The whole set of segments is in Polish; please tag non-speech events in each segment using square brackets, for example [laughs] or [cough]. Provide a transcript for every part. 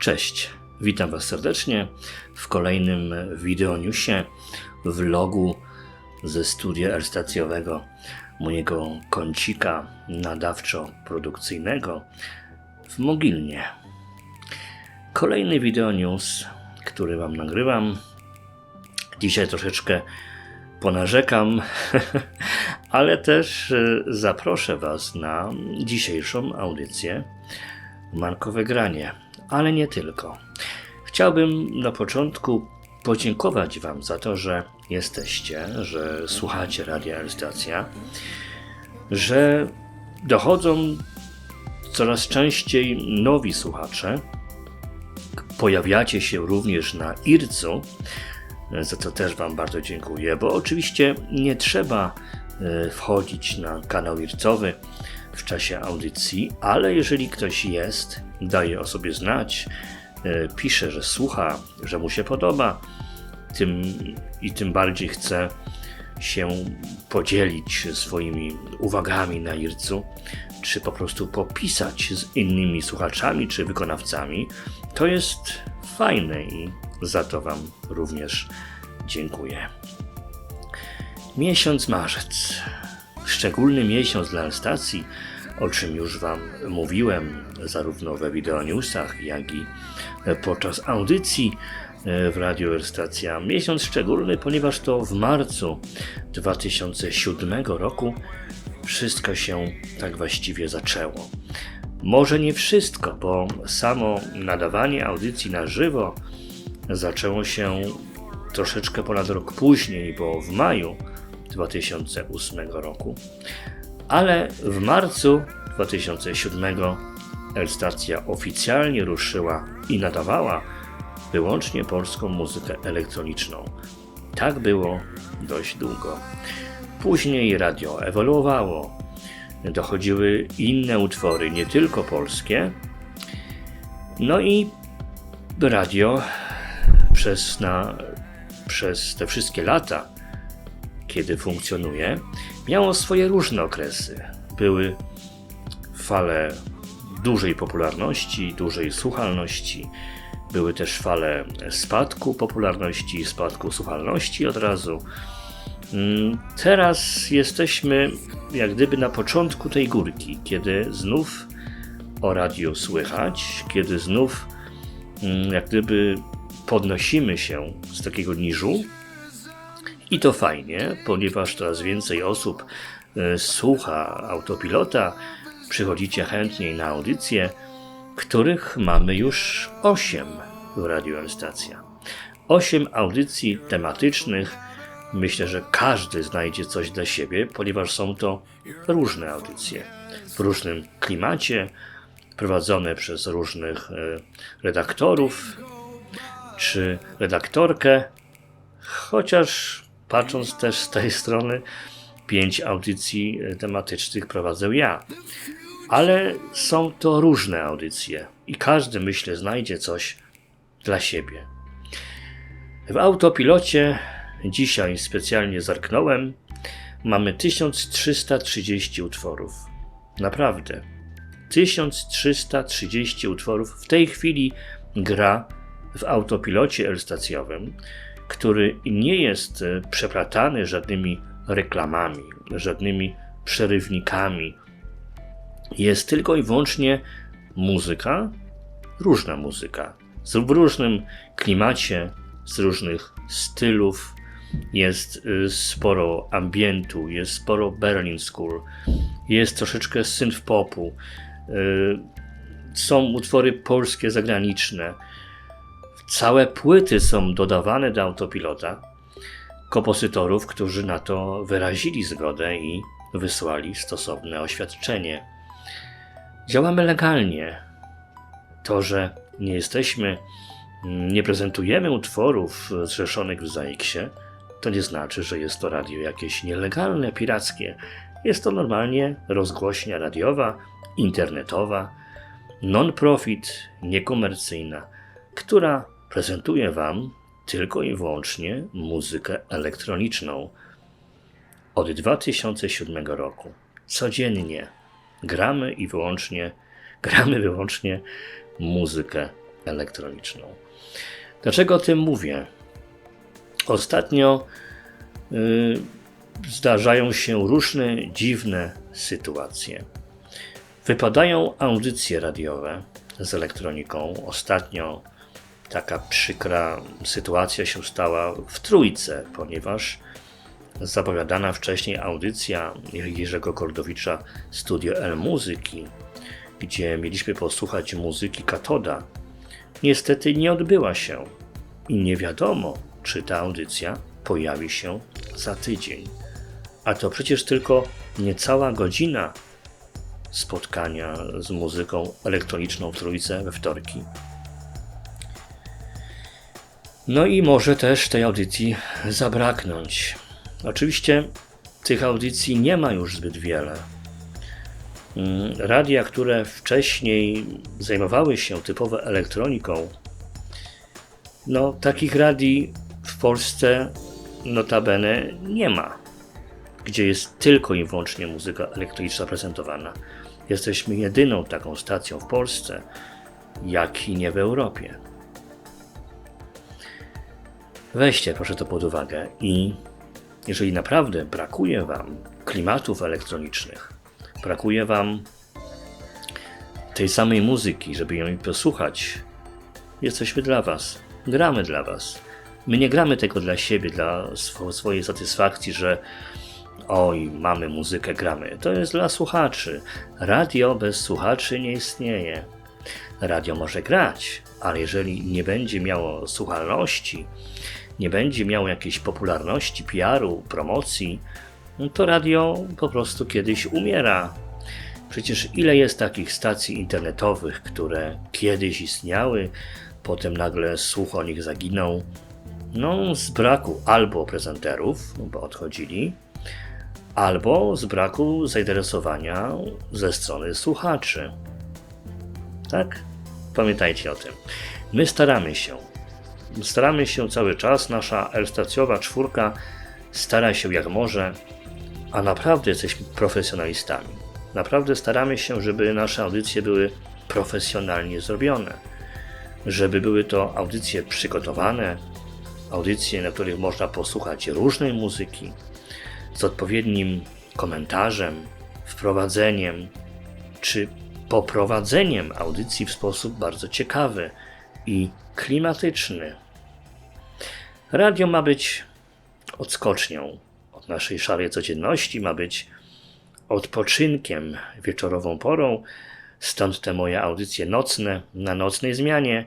Cześć, witam Was serdecznie w kolejnym wideonewsie, vlogu ze studia elstacjowego mojego kącika nadawczo-produkcyjnego w Mogilnie. Kolejny wideonews, który Wam nagrywam. Dzisiaj troszeczkę ponarzekam, [laughs] ale też e, zaproszę Was na dzisiejszą audycję Markowe Granie, ale nie tylko. Chciałbym na początku podziękować Wam za to, że jesteście, że słuchacie Radia Elstacja, że dochodzą coraz częściej nowi słuchacze. Pojawiacie się również na IRCU, za co też Wam bardzo dziękuję, bo oczywiście nie trzeba e, wchodzić na kanał IRCowy w czasie audycji, ale jeżeli ktoś jest, daje o sobie znać, e, pisze, że słucha, że mu się podoba, tym i tym bardziej chce się podzielić swoimi uwagami na IRCu, czy po prostu popisać z innymi słuchaczami czy wykonawcami, to jest fajne i za to Wam również dziękuję. Miesiąc marzec. Szczególny miesiąc dla stacji, o czym już Wam mówiłem, zarówno we wideonewsach, jak i podczas audycji w Radio Stacja. Miesiąc szczególny, ponieważ to w marcu 2007 roku wszystko się tak właściwie zaczęło. Może nie wszystko, bo samo nadawanie audycji na żywo zaczęło się troszeczkę ponad rok później, bo w maju 2008 roku. Ale w marcu 2007 Elstacja oficjalnie ruszyła i nadawała wyłącznie polską muzykę elektroniczną. Tak było dość długo. Później radio ewoluowało. Dochodziły inne utwory, nie tylko polskie. No i radio przez, na, przez te wszystkie lata, kiedy funkcjonuje, miało swoje różne okresy. Były fale dużej popularności, dużej słuchalności, były też fale spadku popularności, spadku słuchalności od razu. Mm, teraz jesteśmy jak gdyby na początku tej górki, kiedy znów o radiu słychać, kiedy znów mm, jak gdyby podnosimy się z takiego niżu. I to fajnie, ponieważ coraz więcej osób e, słucha autopilota, przychodzicie chętniej na audycje, których mamy już 8 w Radio Stacja. 8 audycji tematycznych. Myślę, że każdy znajdzie coś dla siebie, ponieważ są to różne audycje w różnym klimacie, prowadzone przez różnych e, redaktorów czy redaktorkę, chociaż patrząc też z tej strony, pięć audycji e, tematycznych prowadzę ja ale są to różne audycje i każdy, myślę, znajdzie coś dla siebie. W autopilocie dzisiaj specjalnie zerknąłem. Mamy 1330 utworów. Naprawdę. 1330 utworów w tej chwili gra w autopilocie elstacjowym, który nie jest e, przeplatany żadnymi reklamami, żadnymi przerywnikami, jest tylko i wyłącznie muzyka, różna muzyka, w różnym klimacie, z różnych stylów. Jest y, sporo ambientu, jest sporo Berlin School, jest troszeczkę synth popu, y, są utwory polskie, zagraniczne. Całe płyty są dodawane do autopilota kompozytorów, którzy na to wyrazili zgodę i wysłali stosowne oświadczenie. Działamy legalnie. To, że nie jesteśmy, nie prezentujemy utworów zrzeszonych w ZAIKSie, to nie znaczy, że jest to radio jakieś nielegalne, pirackie. Jest to normalnie rozgłośnia radiowa, internetowa, non-profit, niekomercyjna, która prezentuje Wam tylko i wyłącznie muzykę elektroniczną. Od 2007 roku codziennie gramy i wyłącznie, [laughs] gramy wyłącznie muzykę elektroniczną. Dlaczego o tym mówię? Ostatnio yy, zdarzają się różne dziwne sytuacje. Wypadają audycje radiowe z elektroniką. Ostatnio taka przykra sytuacja się stała w trójce, ponieważ zapowiadana wcześniej audycja Jerzego Kordowicza Studio L Muzyki, gdzie mieliśmy posłuchać muzyki Katoda, niestety nie odbyła się i nie wiadomo, czy ta audycja pojawi się za tydzień. A to przecież tylko niecała godzina spotkania z muzyką elektroniczną w trójce we wtorki. No i może też tej audycji zabraknąć. Oczywiście tych audycji nie ma już zbyt wiele. Mm, radia, które wcześniej zajmowały się typowo elektroniką, no takich radii w Polsce notabene nie ma, gdzie jest tylko i wyłącznie muzyka elektroniczna prezentowana. Jesteśmy jedyną taką stacją w Polsce, jak i nie w Europie. Weźcie proszę to pod uwagę i jeżeli naprawdę brakuje Wam klimatów elektronicznych, brakuje Wam tej samej muzyki, żeby ją posłuchać, jesteśmy dla Was, gramy dla Was. My nie gramy tego dla siebie, dla swojej satysfakcji, że oj, mamy muzykę, gramy. To jest dla słuchaczy. Radio bez słuchaczy nie istnieje. Radio może grać, ale jeżeli nie będzie miało słuchalności, nie będzie miało jakiejś popularności, PR-u, promocji, no to radio po prostu kiedyś umiera. Przecież ile jest takich stacji internetowych, które kiedyś istniały, potem nagle słuch o nich zaginął. No, z braku albo prezenterów, no bo odchodzili, albo z braku zainteresowania ze strony słuchaczy. Tak? Pamiętajcie o tym. My staramy się. Staramy się cały czas, nasza L-stacjowa czwórka stara się jak może, a naprawdę jesteśmy profesjonalistami. Naprawdę staramy się, żeby nasze audycje były profesjonalnie zrobione. Żeby były to audycje przygotowane, audycje, na których można posłuchać różnej muzyki, z odpowiednim komentarzem, wprowadzeniem czy poprowadzeniem audycji w sposób bardzo ciekawy i klimatyczny. Radio ma być odskocznią od naszej szarej codzienności, ma być odpoczynkiem wieczorową porą, stąd te moje audycje nocne na nocnej zmianie,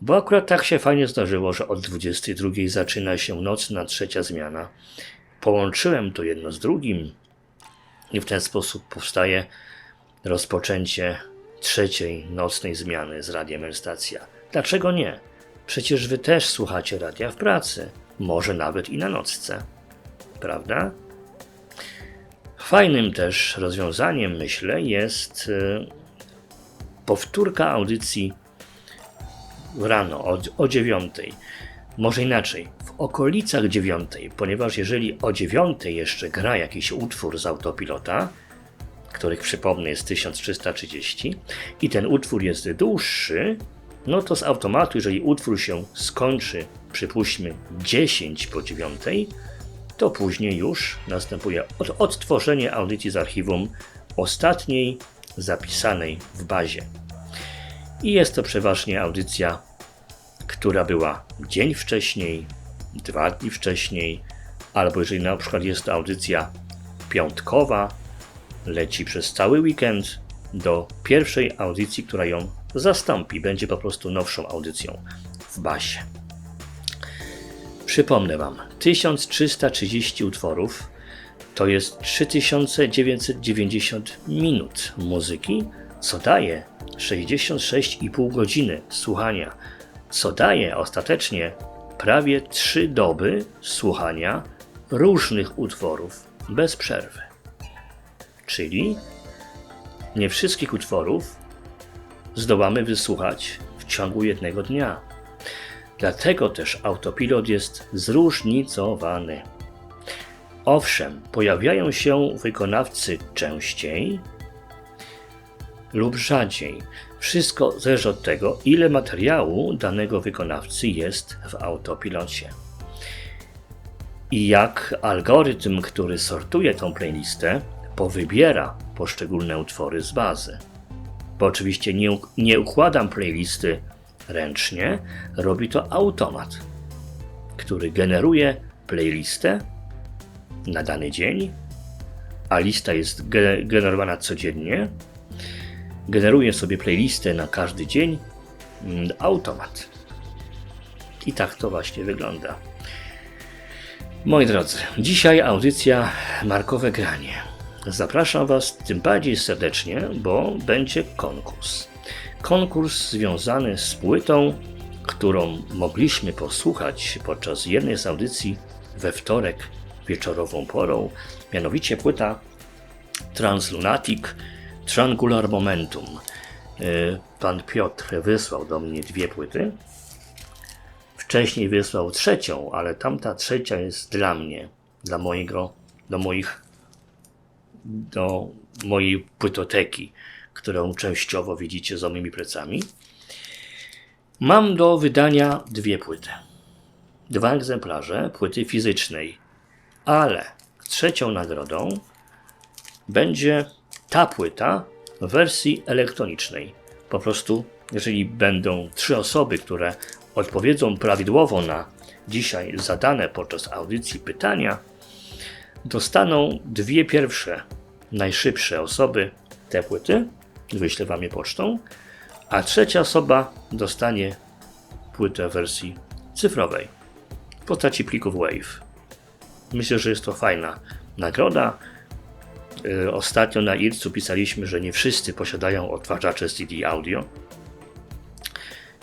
bo akurat tak się fajnie zdarzyło, że od 22 zaczyna się nocna trzecia zmiana. Połączyłem to jedno z drugim i w ten sposób powstaje rozpoczęcie trzeciej nocnej zmiany z Radiem Elstacja. Dlaczego nie? Przecież wy też słuchacie radia w pracy, może nawet i na nocce. Prawda? Fajnym też rozwiązaniem, myślę, jest y, powtórka audycji rano o, o dziewiątej. Może inaczej, w okolicach dziewiątej, ponieważ jeżeli o dziewiątej jeszcze gra jakiś utwór z autopilota, których przypomnę jest 1330, i ten utwór jest dłuższy, no to z automatu, jeżeli utwór się skończy, przypuśćmy 10 po 9, to później już następuje od odtworzenie audycji z archiwum ostatniej zapisanej w bazie. I jest to przeważnie audycja, która była dzień wcześniej, dwa dni wcześniej, albo jeżeli na przykład jest to audycja piątkowa, leci przez cały weekend do pierwszej audycji, która ją zastąpi, będzie po prostu nowszą audycją w bazie. Przypomnę Wam, 1330 utworów to jest 3990 minut muzyki, co daje 66,5 godziny słuchania, co daje ostatecznie prawie 3 doby słuchania różnych utworów bez przerwy. Czyli nie wszystkich utworów zdołamy wysłuchać w ciągu jednego dnia. Dlatego też autopilot jest zróżnicowany. Owszem, pojawiają się wykonawcy częściej, lub rzadziej. Wszystko zależy od tego, ile materiału danego wykonawcy jest w autopilocie. I jak algorytm, który sortuje tą playlistę, powybiera poszczególne utwory z bazy. Bo oczywiście nie, nie układam playlisty ręcznie, robi to automat, który generuje playlistę na dany dzień, a lista jest ge- generowana codziennie. Generuje sobie playlistę na każdy dzień mm, automat. I tak to właśnie wygląda. Moi drodzy, dzisiaj audycja Markowe Granie. Zapraszam Was tym bardziej serdecznie, bo będzie konkurs. Konkurs związany z płytą, którą mogliśmy posłuchać podczas jednej z audycji we wtorek wieczorową porą, mianowicie płyta Translunatic Triangular Momentum. Y, Pan Piotr wysłał do mnie dwie płyty. Wcześniej wysłał trzecią, ale tamta trzecia jest dla mnie, dla mojego, do moich, do mojej płytoteki, którą częściowo widzicie za moimi plecami. Mam do wydania dwie płyty. Dwa egzemplarze płyty fizycznej, ale trzecią nagrodą będzie ta płyta w wersji elektronicznej. Po prostu, jeżeli będą trzy osoby, które odpowiedzą prawidłowo na dzisiaj zadane podczas audycji pytania, dostaną dwie pierwsze, najszybsze osoby te płyty, wyślę wam je pocztą, a trzecia osoba dostanie płytę w wersji cyfrowej w postaci plików WAVE. Myślę, że jest to fajna nagroda. Y, Ostatnio na IRC-u pisaliśmy, że nie wszyscy posiadają odtwarzacze CD audio,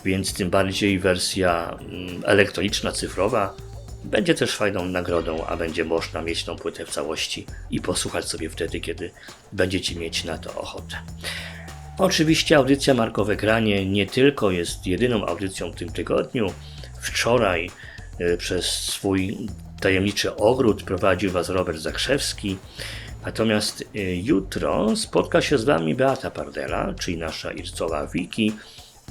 więc tym bardziej wersja mm, elektroniczna, cyfrowa będzie też fajną nagrodą, a będzie można mieć tą płytę w całości i posłuchać sobie wtedy, kiedy będziecie mieć na to ochotę. Oczywiście audycja Markowe Granie nie tylko jest jedyną audycją w tym tygodniu. Wczoraj y, przez swój tajemniczy ogród prowadził Was Robert Zakrzewski. Natomiast y, jutro spotka się z Wami Beata Pardela, czyli nasza ircowa wiki,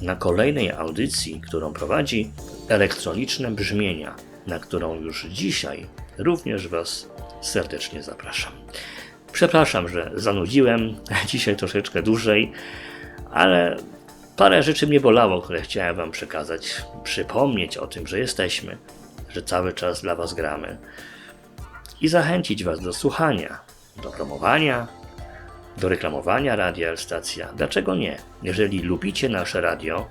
na kolejnej audycji, którą prowadzi Elektroniczne Brzmienia, na którą już dzisiaj również Was serdecznie zapraszam. Przepraszam, że zanudziłem [laughs] dzisiaj troszeczkę dłużej, ale parę rzeczy mnie bolało, które chciałem Wam przekazać, przypomnieć o tym, że jesteśmy, że cały czas dla Was gramy i zachęcić Was do słuchania, do promowania, do reklamowania radia Stacja. Dlaczego nie? Jeżeli lubicie nasze radio,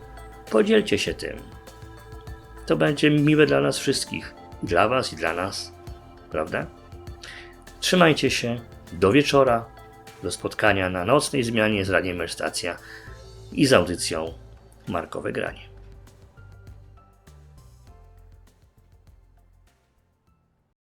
podzielcie się tym. To będzie miłe dla nas wszystkich, dla Was i dla nas, prawda? Trzymajcie się, do wieczora, do spotkania na nocnej zmianie z Radiem Stacja i z audycją Markowe Granie.